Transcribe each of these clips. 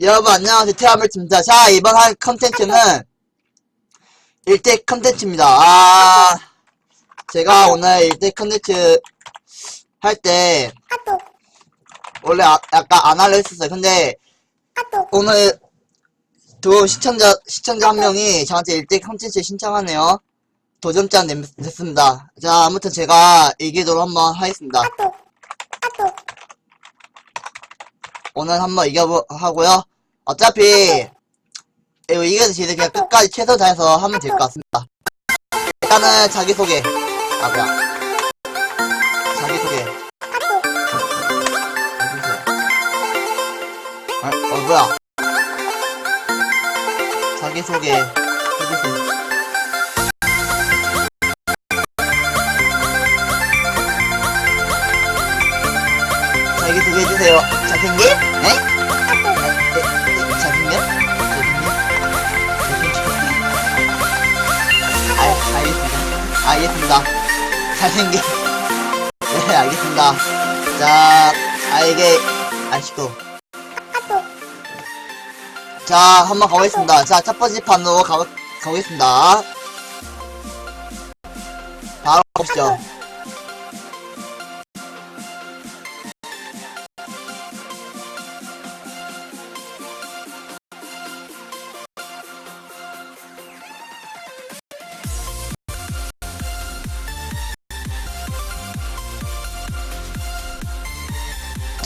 여러분 안녕하세요. 태아물입니다. 자 이번 할 컨텐츠는 1대 컨텐츠입니다. 아 제가 오늘 1대 컨텐츠 할 때 원래 아, 약간 안 하려 했었어요. 근데 오늘 두 시청자 시청자 한 명이 저한테 1대 컨텐츠 신청하네요. 도전장 냈, 냈습니다. 자 아무튼 제가 이기도록 한번 하겠습니다 오늘 한번 이겨보 하고요. 어차피 이거 이겨도 지도 그냥 끝까지 최선 다해서 하면 될 것 같습니다. 일단은 자기 소개. 아 뭐야? 자기 소개. 해주세요. 아, 어 뭐야? 자기 소개 해주세요. 자기 소개 해주세요. 잘생김? 잘생김. 네, 알겠습니다. 자, 알게, 아시고. 자, 한번 가보겠습니다. 자, 첫 번째 판으로 가, 가보겠습니다. 바로 가보시죠.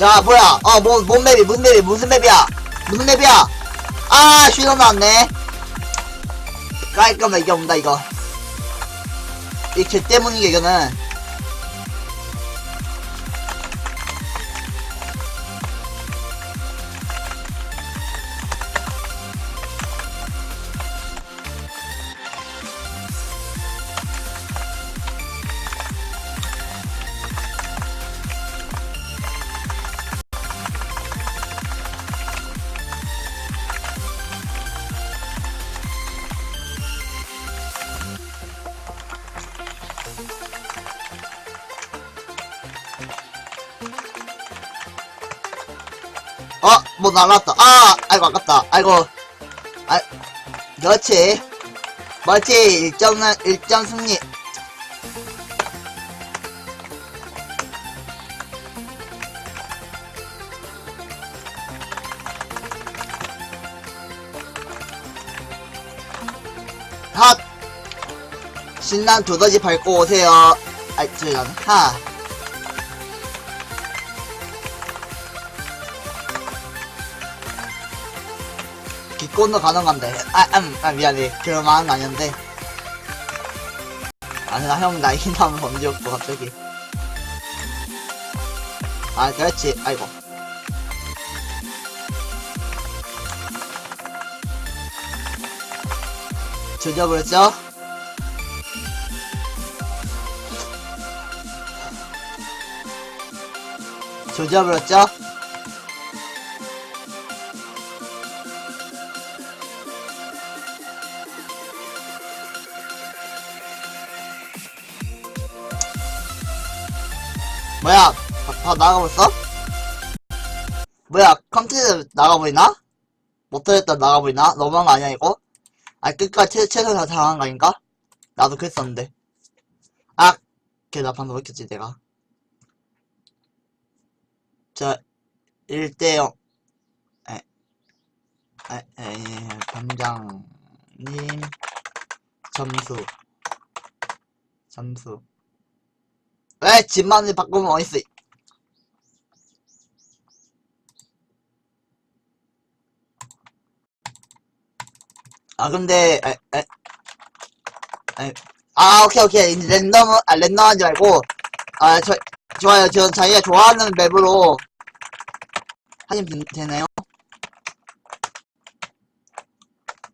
자, 뭐야? 어, 뭐, 뭔 맵이, 무슨 맵이, 무슨 맵이야? 무슨 맵이야? 아, 쉬너 나왔네. 깔끔하게 이겨본다, 이거. 이걔 때문이게, 이거는. 뭐 날랐다. 아, 아이고, 아깝다. 아이고. 아, 그렇지. 멀지, 일정은, 일정 승리. 핫! 신난 두더지 밟고 오세요. 아, 저기 가네. 하. 기권도 가능한데. 아, 음, 아, 미안해. 그런 마음은 아니었는데. 아니, 나형 나이 나면 범죄였고, 갑자기. 아, 그렇지. 아이고. 조져버렸죠? 조져버렸죠? 나가버렸어? 뭐야, 컨텐츠 나가버리나? 못하겠다 나가버리나? 너무한 거 아니야, 이거? 아, 끝까지 최, 최선을 다한 거 아닌가? 나도 그랬었는데. 아, 걔나 방금 왜 켰지, 내가? 자, 1대0. 에, 에, 에, 반장님, 점수. 점수. 왜 집만을 바꾸면 어딨어? 아 근데 에, 에, 에, 아 오케이 오케이. 랜덤 아 랜덤 하지 말고. 아 저 좋아요. 저 자기가 좋아하는 맵으로 하면 되- 되나요?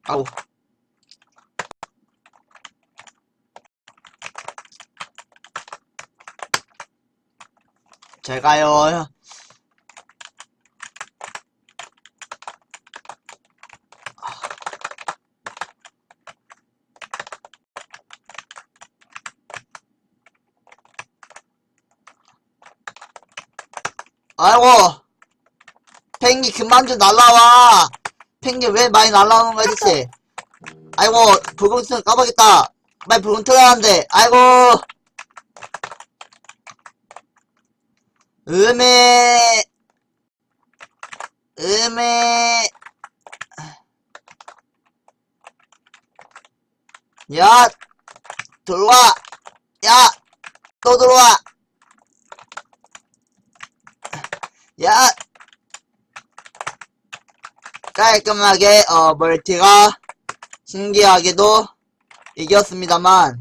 아우 잘 가요 아이고 펭귄 그만 좀 날라와. 펭귄 왜 많이 날라오는 거야 대체? 아이고 붉은 튼 까먹겠다. 빨리 붉은 틀어야하는데 아이고. 음에 음에. 야 들어와. 야 또 들어와 야 깔끔하게 어 멀티가 신기하게도 이겼습니다만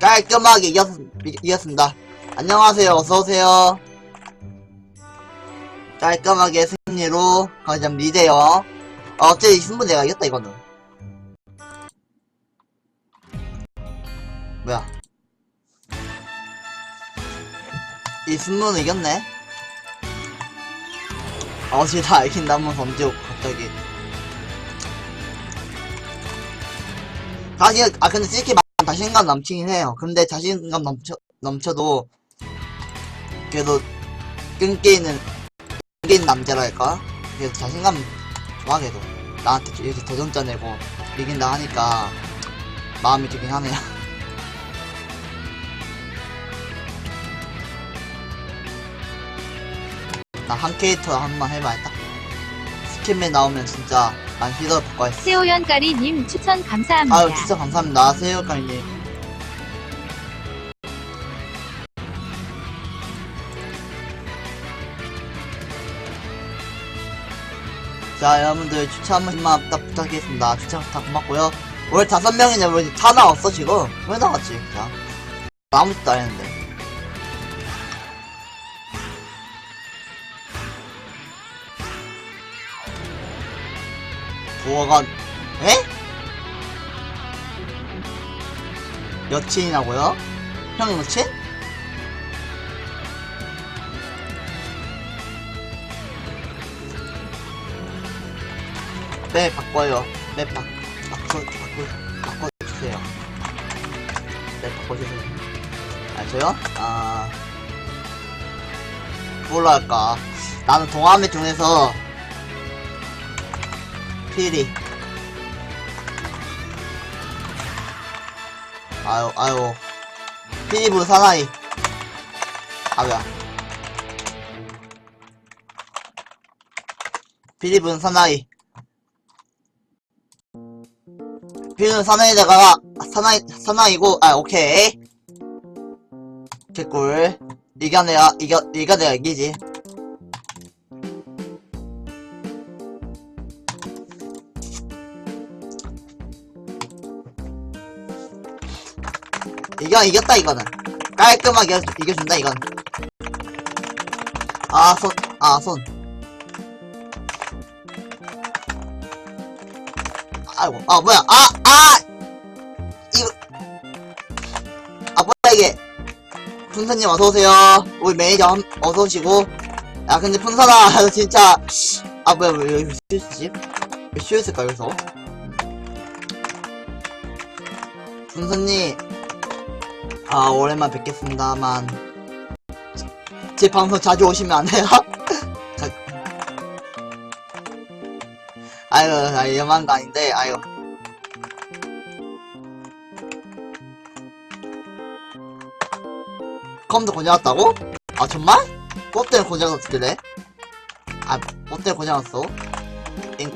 깔끔하게 이겼, 이겼습니다. 안녕하세요. 어서오세요. 깔끔하게 승리로 거점 리드요. 어, 어째 신분 내가 이겼다, 이거는. 뭐야. 이 승문은 이겼네. 어제 다 알긴다면 던지고 갑자기. 자신, 아, 근데 솔직히 말 자신감 넘치긴 해요. 근데 자신감 넘쳐, 넘쳐도, 그래도, 끈기는, 끈기는 남자랄까? 그래서 자신감 좋아, 그래도. 나한테 이렇게 도전자 내고, 이긴다 하니까, 마음이 좋긴 하네요. 나 한 캐릭터 한번 해봐야겠다. 스킨맨 나오면 진짜, 난 히더 바꿔야 겠어. 세오연까리님 추천 감사합니다. 아유, 진짜 감사합니다. 새우깡님. 자, 여러분들 추천 한 번씩만 부탁, 부탁드리겠습니다. 추천 부탁 고맙고요. 왜 다섯 명이냐, 왜다 나왔어, 지금? 왜 나왔지, 진짜? 아무것도 안 했는데. 부어가, 에? 여친이라고요? 형 여친? 네 바꿔요 네 바, 바꿔 바꿔 바꿔주세요 네 바꿔주세요 아 저요? 아 뭘로 할까 나는 동화매 중에서 피리. 아유 아유. 피리브 사나이. 아야. 피리브는 사나이. 피리브는 사나이다가 사나이 사나이고 아 오케이. 개꿀. 이겨내야 이겨 이겨내야 이기지 이거 이겼다 이거는. 깔끔하게 이겨- 이겨준다 이건. 아 손 아 손. 아이고 아 뭐야 아아! 이거. 아 뭐야 이게. fun사님 어서오세요. 우리 매니저 한- 어서오시고. 야 근데 너 진짜. 아 뭐야 왜 여기 쉬었지? 왜 쉬었을까 여기서? fun사님 아 오랜만 뵙겠습니다만 제 방송 자주 오시면 안 돼요? 자- 아유 아유 염한 거 아닌데 아유 컴퓨터 고장났다고? 아 정말? 뭐 때문에 고장났길래? 아, 뭐 때문에 고장났어? 잉.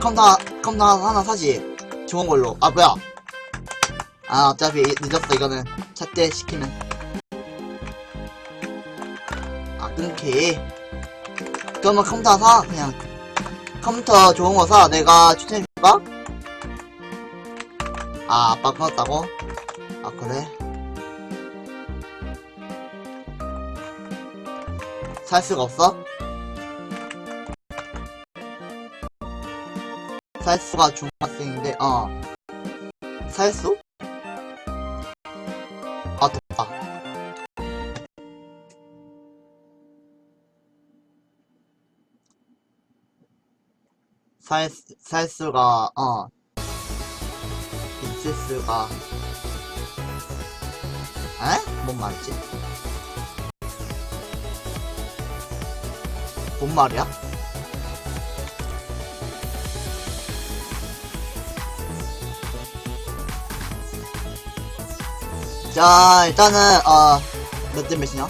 컴퓨터, 컴퓨터 하나 사지? 좋은 걸로. 아, 뭐야? 아, 어차피 늦었어, 이거는. 찻대 시키면. 아, 끊기. 그러면 컴퓨터 사, 그냥. 컴퓨터 좋은 거 사. 내가 추천해줄까? 아, 아빠 끊었다고? 아, 그래? 살 수가 없어? 살 수가 중학생인데, 어. 살 수? 아, 덥다. 살, 수- 살 수가, 어. 있을 수가. 에? 뭔 말이지? 뭔 말이야? 자, 일단은, 어, 몇대 몇이냐?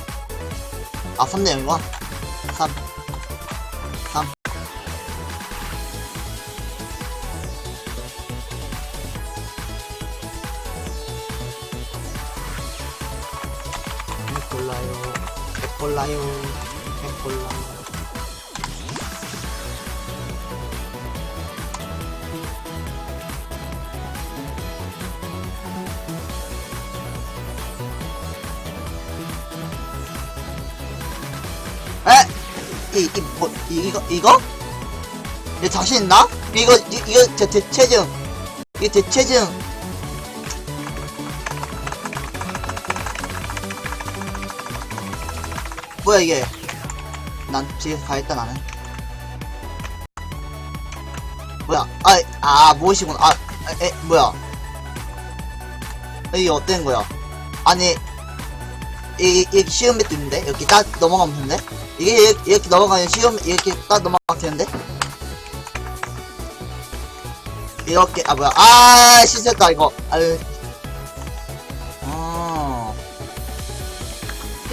아, 3대 0이구나. 3. 3. 해골라요. 해골라요. 해골라요. 이, 이, 뭐, 이, 이거, 이거? 얘 자신 있나? 이거, 이, 이거, 제 대체증. 이게 대체증. 뭐야, 이게. 난 집에 가야겠다, 나는. 뭐야, 아, 아, 무엇이구나. 아, 에, 뭐야. 이게 어떤 거야? 아니, 이, 이, 쉬운 맵도 있는데? 여기 딱 넘어가면 되는데? 이게 이렇게, 이렇게 넘어가면 쉬운, 이렇게 딱 넘어가면 되는데? 이렇게, 아, 뭐야. 아, 실수했다, 이거. 아유. 어.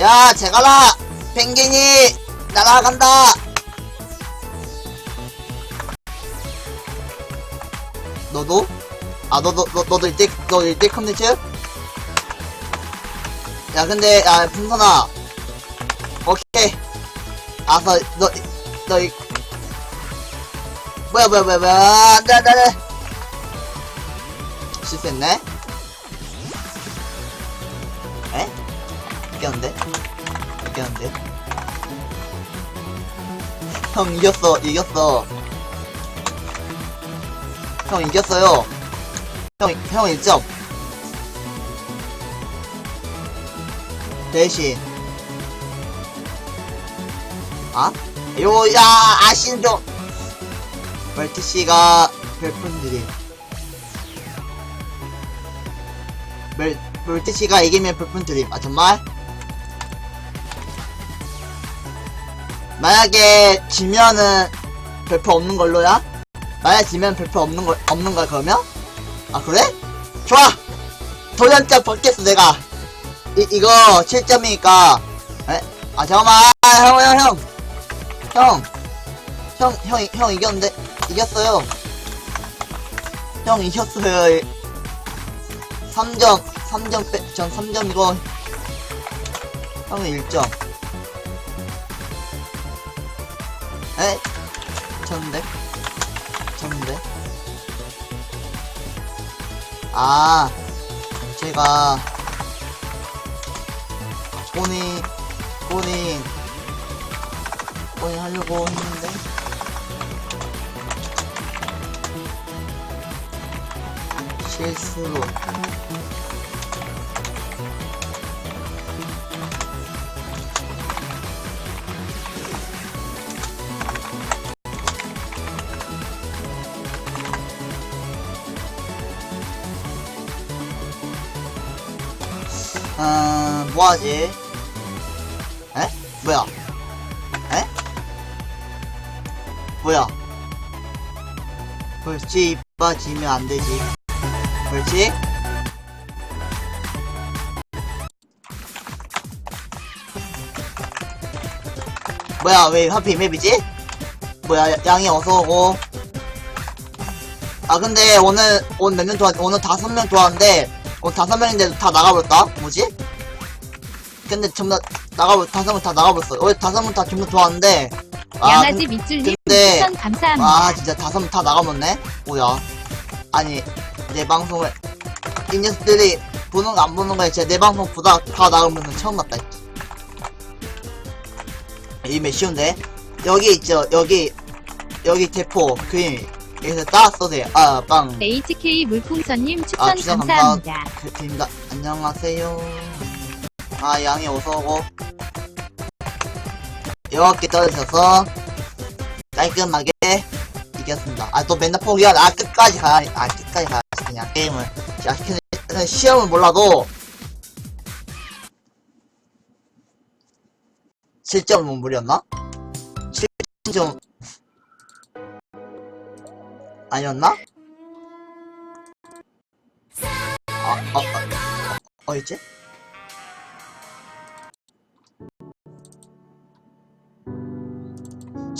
야, 제가라! 펭귄이! 날아간다! 너도? 아, 너도, 너, 너도 일대, 너 일대 컨텐츠? 야 근데 야 풍선아. 오케이. 아서 너 너 이 뭐야 뭐야 뭐야 뭐야. 안돼 안돼 안돼. 실수했네. 에? 이겼는데? 이겼는데? 형 이겼어 이겼어. 형 이겼어요. 형, 형 1점 대신 아? 요, 야, 아신 좀 멀티씨가 별풍들이 멀, 멀티씨가 이기면 별풍들이 아 정말? 만약에 지면은 별표 없는 걸로야? 만약 지면 별표 없는 걸 없는 거야 그러면? 아 그래? 좋아 도전장 받겠어 내가 이, 이거 7점이니까. 에? 아 잠깐만. 형형 형. 형. 형 형 형 이겼는데? 이겼어요. 형 이겼어요. 3점 3점 빼 전 3점이고 형은 1점. 에? 졌는데? 졌는데? 아 제가 꼬니 꼬니 꼬니 하려고 했는데. 실수로 뭐하지? 에? 뭐야? 에? 뭐야? 벌칙 빠지면 안 되지. 벌칙? 뭐야, 왜 하필 맵이지? 뭐야, 야- 양이 어서 오고. 아, 근데 오늘, 오늘 몇 명 좋아, 오늘 다섯 명 좋아하는데, 오늘 다섯 명인데 다 나가버렸다? 뭐지? 근데 전부 다 나가버, 다섯 명 다 나가버렸어. 원래 다섯 명다 전부 좋아하는데, 아, 양아지 밑줄님 근데- 추천 감사합니다. 아 진짜 다섯 명 다 나가버렸네? 뭐야. 아니 내 방송을 이 녀석들이 보는 거 안 보는 거야 진짜 내 방송 보다 다 나가면 처음 봤다 이맵 쉬운데? 여기 있죠. 여기 여기 대포 그림 여기서 딱 쏘세요. 아빵. HK 물풍선님 아, 추천 추천 감사합니다. 그 드립니다. 안녕하세요 아 양이 어서오고 이렇게 떨어져서 깔끔하게 이겼습니다 아 또 맨날 포기하네 아 끝까지 가야지 아 끝까지 가야지 그냥 게임을 야 시험을 몰라도 실전문 무리였나? 실전 아니었나? 아, 아, 아, 어, 어, 어, 어, 있지?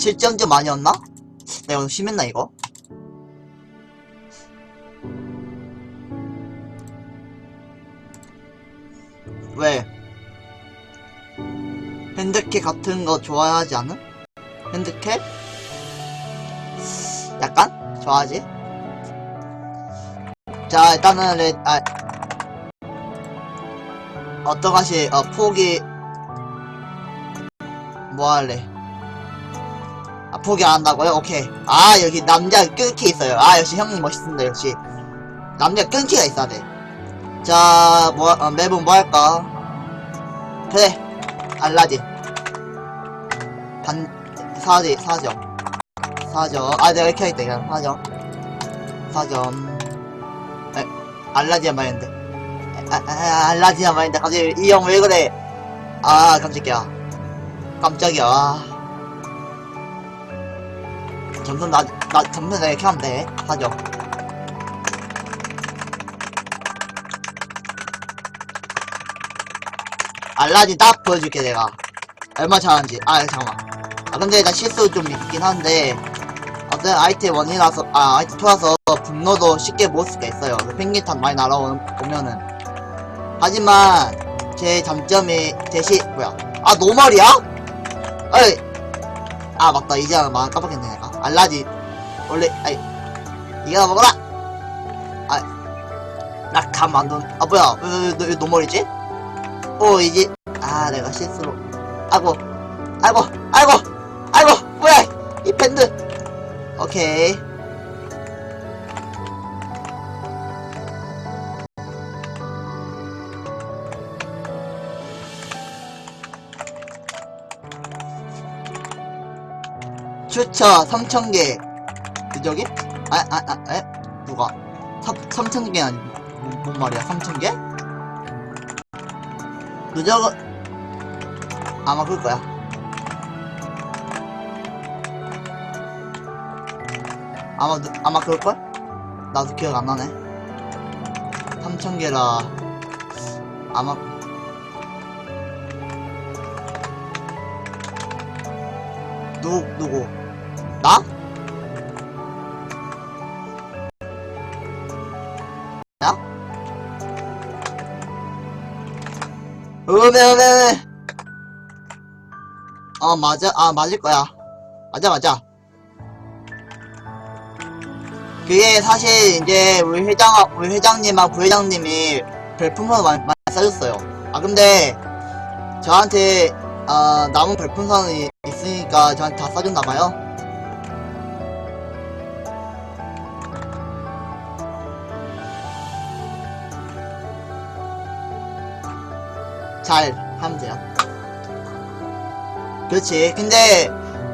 칠점좀 아니었나? 내가 오늘 심했나 이거? 왜? 핸드캡 같은 거 좋아하지 않음? 핸드캡? 약간? 좋아하지? 자, 일단은, 레, 아, 어떡하시, 어, 포기, 뭐 할래? 아, 포기 안 한다고요? 오케이. 아, 여기 남자 끈기 있어요. 아, 역시 형님 멋있습니다, 역시. 남자 끈기가 있어야 돼. 자, 뭐, 어, 맵은 뭐 할까? 그래, 알라딘. 반, 사지, 사점. 사점. 아, 내가 이렇게 하겠다, 그냥. 사점. 사점. 에, 알라딘 마인드. 아, 아, 아, 알라딘 마인드. 갑자기, 이 형 왜 그래? 아, 깜짝이야. 깜짝이야. 아. 점점 나, 나, 점점 내가 이렇게 하면 돼. 사점. 알라딘 딱 보여줄게, 내가. 얼마 잘하는지. 아, 잠깐만. 아, 근데 나 실수 좀 있긴 한데, 어떤 아이템 1이라서, 아, 아이템 2라서 분노도 쉽게 못 수가 있어요. 그 펭귄탄 많이 날아오면은. 하지만, 제 장점이 대시, 뭐야. 아, 노멀이야? 어이. 아, 맞다. 이제 막 깜빡했네, 내가. 알라딘. 원래, 아이. 이거나 먹어라! 아, 낙하 만든, 아, 뭐야. 왜, 왜, 노멀이지? 오, 이제, 아, 내가 실수로. 아이고, 아이고, 아이고, 아이고, 뭐야, 이 밴드. 오케이. 추처 3,000개. 누적이? 아, 아, 아, 에? 누가? 3,000개 아니, 뭔, 뭔 말이야, 3,000개? 누적은, 아마 그럴 거야. 아마, 누- 아마 그럴걸? 나도 기억 안 나네. 3,000개라. 아마. 누, 누구? 음에. 어, 맞아. 아, 맞을 거야. 맞아, 맞아. 그게 사실 이제 우리 회장, 우리 회장님하고 부회장님이 별풍선을 많이, 많이 써줬어요. 아, 근데 저한테, 어, 남은 별풍선이 있으니까 저한테 다 써줬나봐요. 잘 하면 돼요. 그렇지. 근데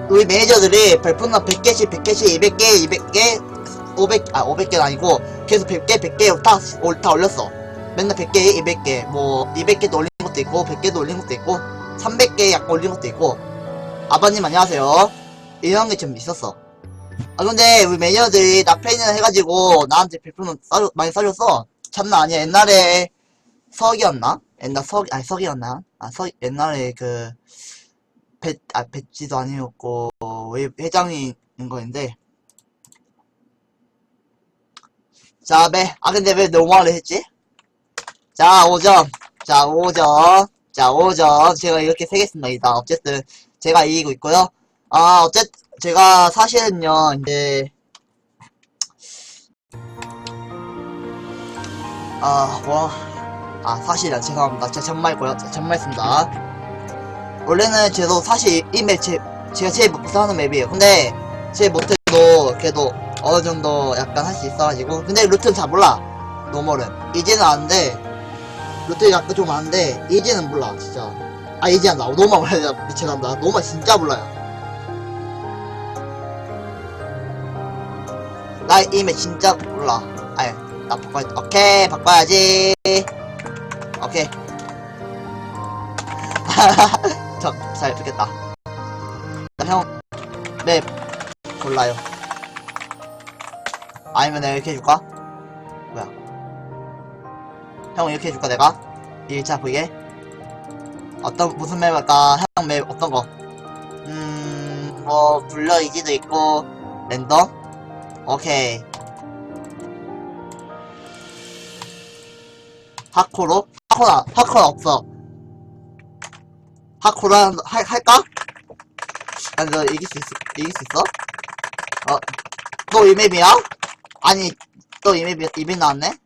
우리 매니저들이 별풍선 100개씩, 100개씩, 200개, 200개, 500, 아, 500개는 아니고 계속 100개, 100개 다, 올- 다 올렸어. 맨날 100개, 200개, 뭐 200개도 올린 것도 있고 100개도 올린 것도 있고 300개 약간 올린 것도 있고 아버님 안녕하세요. 이런 게 좀 있었어. 아 근데 우리 매니저들이 나 페인을 해가지고 나한테 별풍선 싸 많이 싸줬어. 장난 아니야. 옛날에 석이었나? 옛날 석 아니 석이었나? 아 석 옛날에 그 배, 아, 배지도 아니었고, 왜 회장인 거인데. 자, 배. 아, 근데 왜 노말을 했지? 자, 5점. 자, 5점. 자, 5점. 제가 이렇게 세겠습니다. 어쨌든, 제가 이기고 있고요. 아, 어쨌, 제가 사실은요, 이제, 아, 뭐, 아, 사실은 죄송합니다. 제가 정말고요. 정말습니다. 원래는 저도 사실 이 맵 제, 제가 제일 못하는 맵이에요. 근데 제일 못해도 그래도 어느 정도 약간 할 수 있어가지고 근데 루트는 잘 몰라. 노멀은 이제는 아는데 루트 약간 좀 아는데 이제는 몰라 진짜. 아 이제 안다. 노멀 몰라 미쳐난다. 노멀 진짜 몰라요. 나이맵 진짜 몰라. 아예 나 바꿔야 오케이 바꿔야지. 오케이. 저, 잘 듣겠다. 나 형, 맵, 골라요. 아니면 내가 이렇게 해줄까? 뭐야. 형 이렇게 해줄까, 내가? 1차 V에? 어떤, 무슨 맵 할까? 형 맵, 어떤 거? 음, 뭐, 블러 이지도 있고, 랜덤? 오케이. 하코로? 하코라, 하코라 없어. 하코로 한- 할, 할까? 야, 너 이길 수 있어? 이길 수 있어? 어, 또이 맵이야? 아니, 또이 맵이, 이맵 나왔네?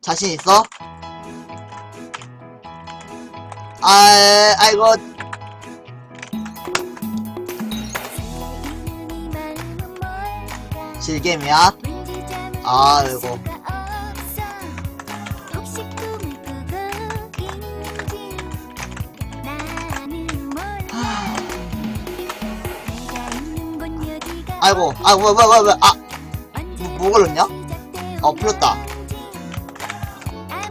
자신 있어? 아, 아이고, 질겜이야? 아이고. 아이고, 아, 왜, 왜, 왜, 왜, 아, 뭐 걸렸냐? 어, 풀렸다.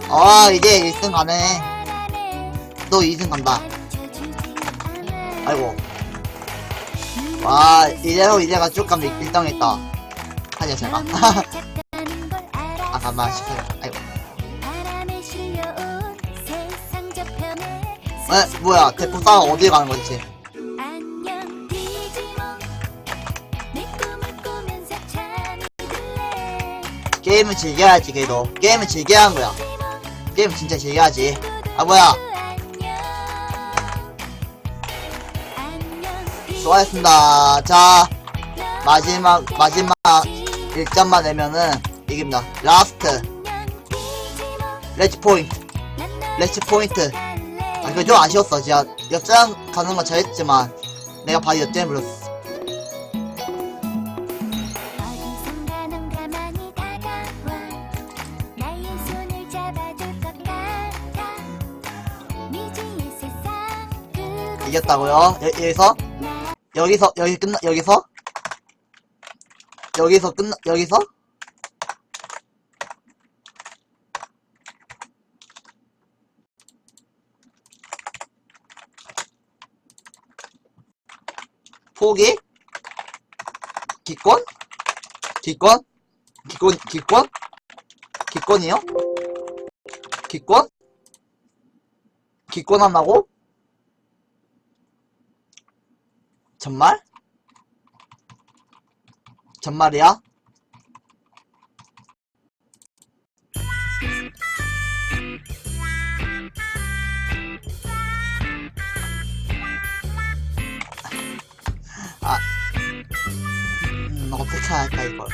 아, 이제 1등 가네. 너 2등 간다. 아이고. 와, 이제로 이제가 쭉 가면 1등 했다. 하냐, 제가. 아, 잠깐만, 시켜요. 아이고. 에, 뭐야, 데리고 싸워 어디 가는 거지? 게임은 즐겨야지, 그래도. 게임은 즐겨야 하는 거야. 게임 진짜 즐겨야지. 아, 뭐야. 수고하셨습니다. 자, 마지막, 마지막 1점만 내면은 이깁니다. 라스트, 레치 포인트, 레치 포인트. 아, 이거 좀 아쉬웠어. 진짜 역전 가는 건 잘했지만, 내가 바로 역전을 불렀어. 이겼다고요? 여, 여기서? 나 여기서, 여기 끝나, 여기서? 여기서 끝나, 여기서? 포기? 기권? 기권? 기권, 기권? 기권이요? 기권? 기권 한다고? 정말? 정말이야? 아, 음, 어떻게 할까, 이걸.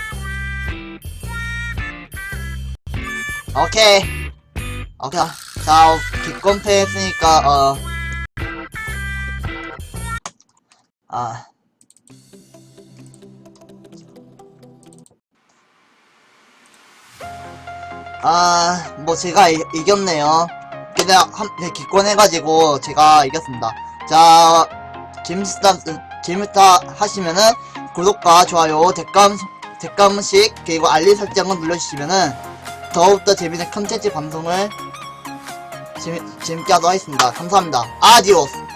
오케이. 오케이. 자, 어, 기권패 했으니까, 어. 아. 아, 뭐 제가 이, 이겼네요. 그냥 한, 네, 기권해가지고 제가 이겼습니다. 자, 재밌다, 재밌다 하시면은 구독과 좋아요, 댓감, 댓감씩 그리고 알림 설정을 눌러주시면은 더욱더 재밌는 컨텐츠 방송을 재미, 재밌게 하도록 하겠습니다. 감사합니다. 아디오스!